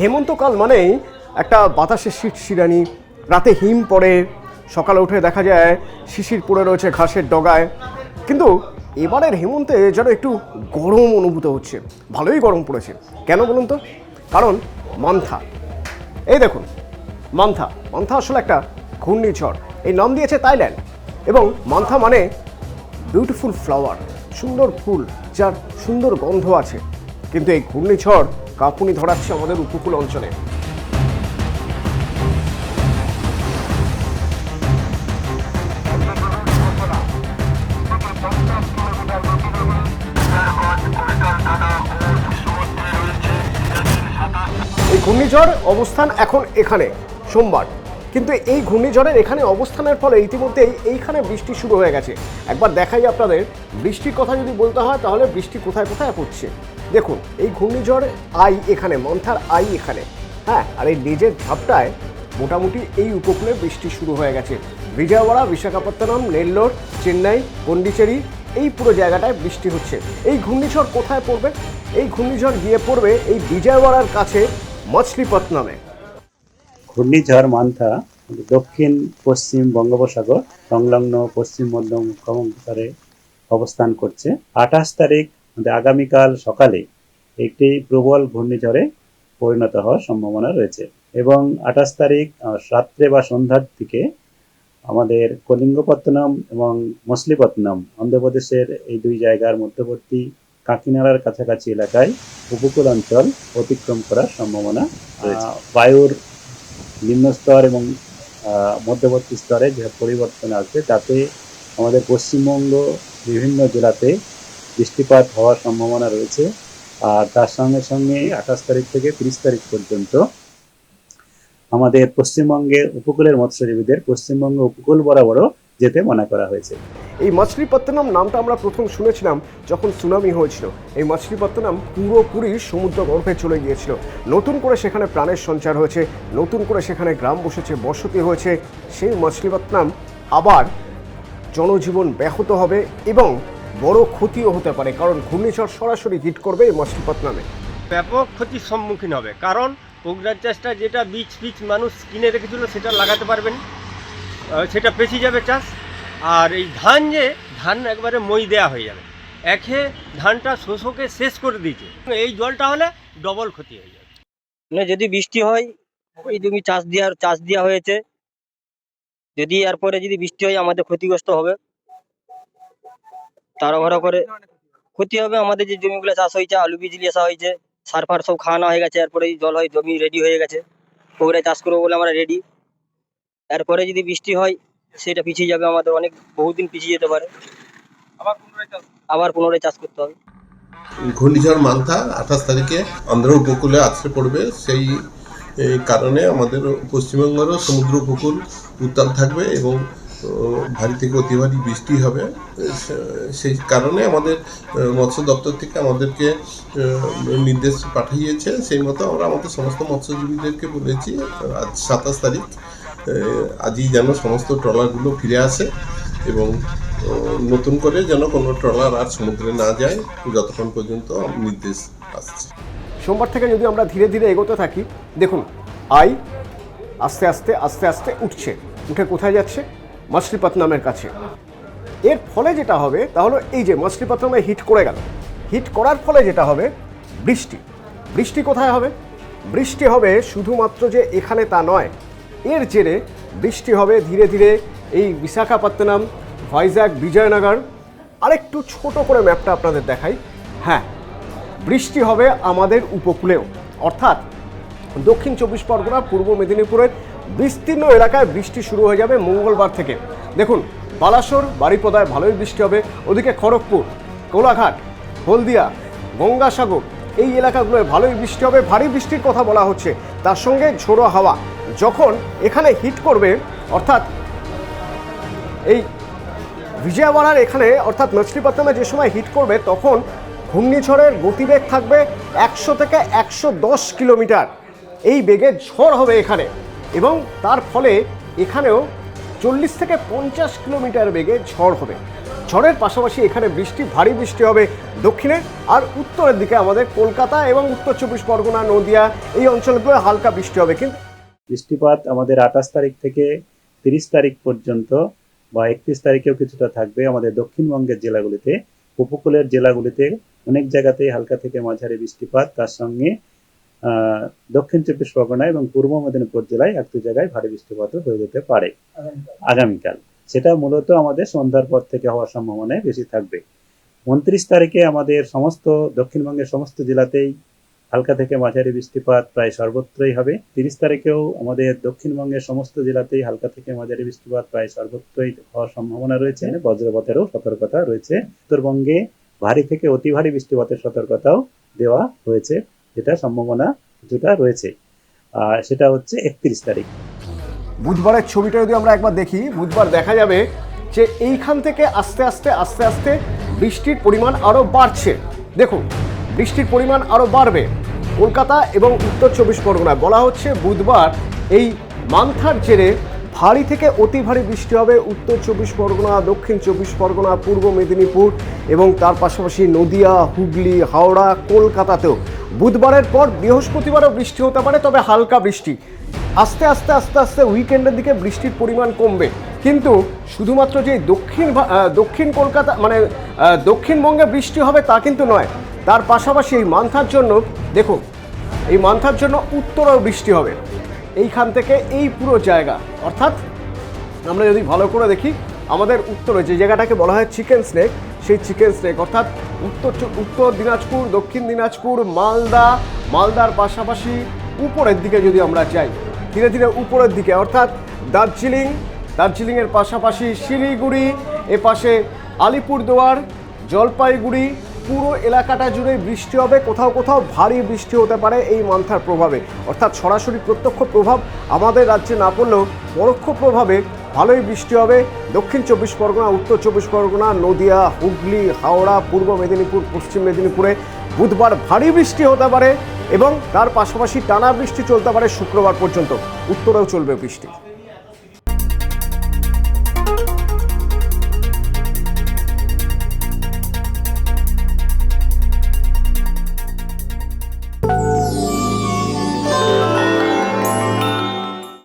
হেমন্তকাল মানেই একটা বাতাসের শীত শিরানি। রাতে হিম পড়ে, সকালে উঠে দেখা যায় শিশির পড়ে রয়েছে ঘাসের ডগায়। কিন্তু এবারের হেমন্তে যেন একটু গরম অনুভূত হচ্ছে, ভালোই গরম পড়েছে। কেন বলুন তো? কারণ মান্থা। এই দেখুন, মান্থা। মান্থা আসলে একটা ঘূর্ণিঝড়। এই নাম দিয়েছে থাইল্যান্ড। এবং মান্থা মানে বিউটিফুল ফ্লাওয়ার সুন্দর ফুল, যার সুন্দর গন্ধ আছে। কিন্তু এই ঘূর্ণিঝড় কাঁপুনি ধরাচ্ছে আমাদের উপকূল অঞ্চলে। এই ঘূর্ণিঝড় অবস্থান এখন এখানে সোমবার। কিন্তু এই ঘূর্ণিঝড়ের এখানে অবস্থানের ফলে ইতিমধ্যেই এইখানে বৃষ্টি শুরু হয়ে গেছে। একবার দেখাই আপনাদের, বৃষ্টির কথা যদি বলতে হয় তাহলে বৃষ্টি কোথায় কোথায় পড়ছে। দেখুন, এই ঘূর্ণিঝড় আই এখানে, মন্থার আই এখানে। হ্যাঁ আর এই নিজের ঝাপটায় মোটামুটি এই উপকূলে বৃষ্টি শুরু হয়ে গেছে। বিজয়ওয়াড়া, বিশাখাপত্তনম, নেল্লোর, চেন্নাই, পন্ডিচেরি, এই পুরো জায়গাটায় বৃষ্টি হচ্ছে। এই ঘূর্ণিঝড় কোথায় পড়বে? এই ঘূর্ণিঝড় গিয়ে পড়বে এই বিজয়ওয়াড়ার কাছে মছলিপত্তনমে। ঘূর্ণিঝড় মান্থা দক্ষিণ পশ্চিম বঙ্গোপসাগর সংলগ্ন পশ্চিম মধ্য অবস্থান করছে। আঠাশ তারিখ মানে আগামীকাল সকালে একটি প্রবল ঘূর্ণিঝড়ে পরিণত হওয়ার সম্ভাবনা রয়েছে এবং আঠাশ তারিখ রাত্রে বা সন্ধ্যার দিকে আমাদের কলিঙ্গপত্তনম এবং মসলিপত্তনম অন্ধ্রপ্রদেশের এই দুই জায়গার মধ্যবর্তী কাকিনাড়ার কাছাকাছি এলাকায় উপকূল অঞ্চল অতিক্রম করার সম্ভাবনা বায়ুর নিম্নস্তর এবং মধ্যবর্তী স্তরে যে পরিবর্তন আসবে তাতে আমাদের পশ্চিমবঙ্গ বিভিন্ন জেলাতে বৃষ্টিপাত হওয়ার সম্ভাবনা রয়েছে। আর তার সঙ্গে সঙ্গে আঠাশ তারিখ থেকে তিরিশ তারিখ পর্যন্ত আমাদের পশ্চিমবঙ্গের উপকূলের মৎস্যজীবীদের, পশ্চিমবঙ্গ উপকূল বরাবরও যেতে মনে করা হয়েছে। এই মছলিপত্তনম নামটা আমরা প্রথম শুনেছিলাম যখন সুনামি হয়েছিল। এই মছলিপত্তনম পুরোপুরি সমুদ্র গর্ভে চলে গিয়েছিল। নতুন করে সেখানে প্রাণের সঞ্চার হয়েছে নতুন করে সেখানে গ্রাম বসেছে বসতি হয়েছে। সেই মছলিপত্তনম আবার জনজীবন ব্যাহত হবে এবং বড় ক্ষতিও হতে পারে কারণ ঘূর্ণিঝড় সরাসরি হিট করবে এই মছলিপত্তনমে। ব্যাপক ক্ষতির সম্মুখীন হবে কারণ পোগরার চাষটা যেটা বীজ ফিজ মানুষ কিনে রেখেছিল সেটা লাগাতে পারবেন। সেটা পেঁচে যাবে চাষ, আর এই ধান যে, ধান একবারে মই দেয়া হয়ে যাবে। একে ধানটা শোষকে শেষ করে দিয়েছে। এই জলটা হলে ডবল ক্ষতি হয়ে যাবে। মানে যদি বৃষ্টি হয় ওই জমি চাষ দেওয়ার চাষ দেওয়া হয়েছে, যদি এরপরে যদি বৃষ্টি হয়, আমাদের ক্ষতিগ্রস্ত হবে। তাড়াহুড়া করে ক্ষতি হবে, আমাদের যে জমিগুলো চাষ হয়েছে, আলু বীজ নিয়ে আসা হয়েছে, সার ফার সব খাওয়ানো হয়ে গেছে, এরপরে জল হয়, জমি রেডি হয়ে গেছে ওগুলো চাষ করব বলে আমরা রেডি এরপরে যদি বৃষ্টি হয় সেটা পিছিয়ে যাবে আমাদের অনেক বহুদিন পিছিয়ে যেতে পারে। আবার পুনরায় চাষ করতে হবে। ঘূর্ণিঝড় মান্থা আঠাশ তারিখে অন্ধ্র উপকূলে আছড়ে পড়বে। সেই এই কারণে আমাদের পশ্চিমবঙ্গেরও সমুদ্র উপকূল উত্তাল থাকবে এবং ভারী থেকে অতি ভারী বৃষ্টি হবে। সেই কারণে আমাদের মৎস্য দপ্তর থেকে আমাদেরকে নির্দেশ পাঠিয়েছে। সেই মতো আমরা আমাদের সমস্ত মৎস্যজীবীদেরকে বলেছি আজ সাতাশ তারিখ। আজই যেন সমস্ত ট্রলারগুলো ফিরে আসে এবং নতুন করে যেন কোনো ট্রলার আর সমুদ্রে না যায় যতক্ষণ পর্যন্ত নির্দেশ আসছে। সোমবার থেকে যদি আমরা ধীরে ধীরে এগোতে থাকি, দেখুন, আই আস্তে আস্তে আস্তে আস্তে উঠছে। উঠে কোথায় যাচ্ছে? মছলিপত্তনমের কাছে। এর ফলে যেটা হবে, তা তাহলে এই যে মছলিপত্তনমে হিট করে গেল। হিট করার ফলে যেটা হবে, বৃষ্টি। বৃষ্টি কোথায় হবে? বৃষ্টি হবে শুধুমাত্র যে এখানে তা নয় এর জেরে বৃষ্টি হবে ধীরে ধীরে এই বিশাখাপত্তনম ভাইজাগ বিজয়নগর। আরেকটু ছোট করে ম্যাপটা আপনাদের দেখাই। হ্যাঁ বৃষ্টি হবে আমাদের উপকূলেও। অর্থাৎ দক্ষিণ চব্বিশ পরগনা, পূর্ব মেদিনীপুরের বিস্তীর্ণ এলাকায় বৃষ্টি শুরু হয়ে যাবে মঙ্গলবার থেকে। দেখুন, বালাসোর বাড়িপদায় ভালোই বৃষ্টি হবে। ওদিকে খড়গপুর, কোলাঘাট, হলদিয়া, গঙ্গাসাগর এই এলাকাগুলোয় ভালোই বৃষ্টি হবে। ভারী বৃষ্টির কথা বলা হচ্ছে। তার সঙ্গে ঝোড়ো হাওয়া। যখন এখানে হিট করবে, অর্থাৎ এই বিজয়ওয়াড়ার এখানে, অর্থাৎ মছলিপত্তমে যে সময় হিট করবে, তখন ঘূর্ণিঝড়ের গতিবেগ থাকবে একশো থেকে একশো দশ কিলোমিটার। এই বেগে ঝড় হবে এখানে এবং তার ফলে এখানেও চল্লিশ থেকে পঞ্চাশ কিলোমিটার বেগে ঝড় হবে। ঝড়ের পাশাপাশি এখানে বৃষ্টি, ভারী বৃষ্টি হবে দক্ষিণে আর উত্তরের দিকে আমাদের কলকাতা এবং উত্তর চব্বিশ পরগনা, নদিয়া এই অঞ্চলগুলো হালকা বৃষ্টি হবে। কিন্তু বৃষ্টিপাত আমাদের আঠাশ তারিখ থেকে তিরিশ তারিখ পর্যন্ত বা একত্রিশ তারিখেও কিছুটা থাকবে আমাদের দক্ষিণবঙ্গের জেলাগুলিতে। উপকূলের জেলাগুলিতে অনেক জায়গাতেই হালকা থেকে মাঝারি বৃষ্টিপাত, তার সঙ্গে দক্ষিণ চব্বিশ পরগনা এবং পূর্ব মেদিনীপুর জেলায় এক দু জায়গায় ভারী বৃষ্টিপাতও হয়ে যেতে পারে আগামীকাল। সেটা মূলত আমাদের সন্ধ্যার পর থেকে হওয়ার সম্ভাবনায় বেশি থাকবে। উনত্রিশ তারিখে আমাদের সমস্ত দক্ষিণবঙ্গের সমস্ত জেলাতেই হালকা থেকে মাঝারি বৃষ্টিপাত প্রায় সর্বত্রই হবে। তিরিশ তারিখেও আমাদের দক্ষিণবঙ্গের সমস্ত জেলাতেই হালকা থেকে মাঝারি বৃষ্টিপাত প্রায় সর্বত্রই হওয়ার সম্ভাবনা রয়েছে। বজ্রপাতেরও সতর্কতা রয়েছে। উত্তরবঙ্গে ভারী থেকে অতি ভারী বৃষ্টিপাতের সতর্কতাও দেওয়া হয়েছে। যেটা সম্ভাবনা কিছুটা রয়েছে। আর সেটা হচ্ছে একত্রিশ তারিখ। বুধবারের ছবিটা যদি আমরা একবার দেখি বুধবার দেখা যাবে যে এইখান থেকে আস্তে আস্তে আস্তে আস্তে বৃষ্টির পরিমাণ আরও বাড়ছে। দেখুন বৃষ্টির পরিমাণ আরও বাড়বে। কলকাতা এবং উত্তর চব্বিশ পরগনায় বলা হচ্ছে বুধবার এই মান্থার জেরে ভারী থেকে অতি ভারী বৃষ্টি হবে উত্তর চব্বিশ পরগনা, দক্ষিণ চব্বিশ পরগনা, পূর্ব মেদিনীপুর এবং তার পাশাপাশি নদিয়া, হুগলি, হাওড়া, কলকাতাতেও। বুধবারের পর বৃহস্পতিবারও বৃষ্টি হতে পারে, তবে হালকা বৃষ্টি। আস্তে আস্তে আস্তে আস্তে উইকেন্ডের দিকে বৃষ্টির পরিমাণ কমবে। কিন্তু শুধুমাত্র যে দক্ষিণ দক্ষিণ কলকাতা মানে দক্ষিণবঙ্গে বৃষ্টি হবে তা কিন্তু নয়। তার পাশাপাশি এই মান্থার জন্য, দেখুন, এই মান্থার জন্য উত্তরেও বৃষ্টি হবে। এইখান থেকে এই পুরো জায়গা। অর্থাৎ, আমরা যদি ভালো করে দেখি, আমাদের উত্তরে যে জায়গাটাকে বলা হয় চিকেন স্নেক, সেই চিকেন স্নেক, অর্থাৎ উত্তর উত্তর দিনাজপুর, দক্ষিণ দিনাজপুর, মালদা, মালদার পাশাপাশি উপরের দিকে যদি আমরা যাই, ধীরে ধীরে উপরের দিকে, অর্থাৎ দার্জিলিং দার্জিলিংয়ের পাশাপাশি শিলিগুড়ি এপাশে আলিপুরদুয়ার, জলপাইগুড়ি, পুরো এলাকাটা জুড়ে বৃষ্টি হবে। কোথাও কোথাও ভারী বৃষ্টি হতে পারে এই মান্থার প্রভাবে। অর্থাৎ সরাসরি প্রত্যক্ষ প্রভাব আমাদের রাজ্যে না পড়লেও পরোক্ষ প্রভাবে ভালোই বৃষ্টি হবে। দক্ষিণ চব্বিশ পরগনা, উত্তর চব্বিশ পরগনা, নদিয়া, হুগলি, হাওড়া, পূর্ব মেদিনীপুর, পশ্চিম মেদিনীপুরে বুধবার ভারী বৃষ্টি হতে পারে এবং তার পাশাপাশি টানা বৃষ্টি চলতে পারে শুক্রবার পর্যন্ত। উত্তরেও চলবে বৃষ্টি।